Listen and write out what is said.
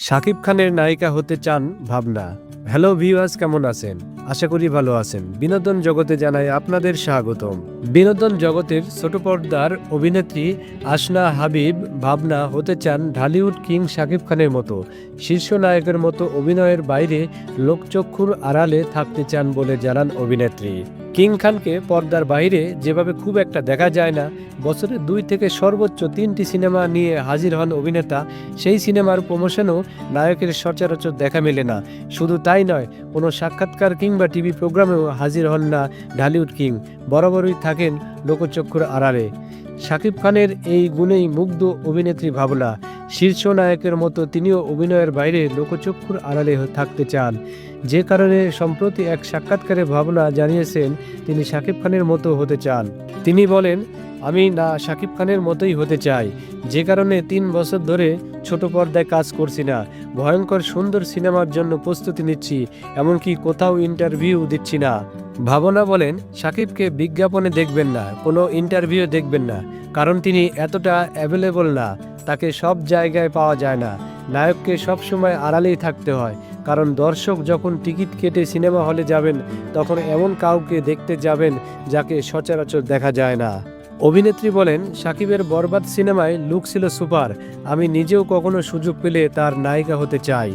শাকিব খানের নায়িকা হতে চান ভাবনা। হ্যালো ভিউয়ার্স, কেমন আছেন? আশা করি ভালো আছেন। বিনোদন জগতে জানাই আপনাদের স্বাগতম। বিনোদন জগতের ছোট পর্দার অভিনেত্রী আসনা হাবিব ভাবনা হতে চান ঢালিউড কিং শাকিব খানের মতো। শীর্ষ নায়কের মতো অভিনয়ের বাইরে লোকচক্ষুর আড়ালে থাকতে চান বলে জানান অভিনেত্রী। কিং খানকে পর্দার বাইরে যেভাবে খুব একটা দেখা যায় না, বছরে দুই থেকে সর্বোচ্চ তিনটি সিনেমা নিয়ে হাজির হন অভিনেতা, সেই সিনেমার প্রমোশনও নায়কের সচরাচর দেখা মেলে না। শুধু তাই নয়, কোনো সাক্ষাৎকার কিংবা টিভি প্রোগ্রামেও হাজির হন না ঢালিউড কিং। বরাবরই থাকেন লোকচক্ষুর আড়ালে। শাকিব খানের এই গুণেই মুগ্ধ অভিনেত্রী ভাবনা। শীর্ষ নায়কের মতো তিনিও অভিনয়ের বাইরে লোকচক্ষুর আড়ালে থাকতে চান। যে কারণে সম্প্রতি এক সাক্ষাৎকারে ভাবনা জানিয়েছেন তিনি শাকিব খানের মতো হতে চান। তিনি বলেন, আমি না শাকিব খানের মতোই হতে চাই। যে কারণে তিন বছর ধরে ছোট পর্দায় কাজ করছি না। ভয়ঙ্কর সুন্দর সিনেমার জন্য প্রস্তুতি নিচ্ছি। এমনকি কোথাও ইন্টারভিউ দিচ্ছি না। ভাবনা বলেন, সাকিবকে বিজ্ঞাপনে দেখবেন না, কোনো ইন্টারভিউ দেখবেন না, কারণ তিনি এতটা অ্যাভেলেবল না, তাকে সব জায়গায় পাওয়া যায় না। নায়ককে সবসময় আড়ালেই থাকতে হয়, কারণ দর্শক যখন টিকিট কেটে সিনেমা হলে যাবেন, তখন এমন কাউকে দেখতে যাবেন যাকে সচরাচর দেখা যায় না। অভিনেত্রী বলেন, সাকিবের বরবাদ সিনেমায় লুক ছিল সুপার, আমি নিজেও কখনো সুযোগ পেলে তার নায়িকা হতে চাই।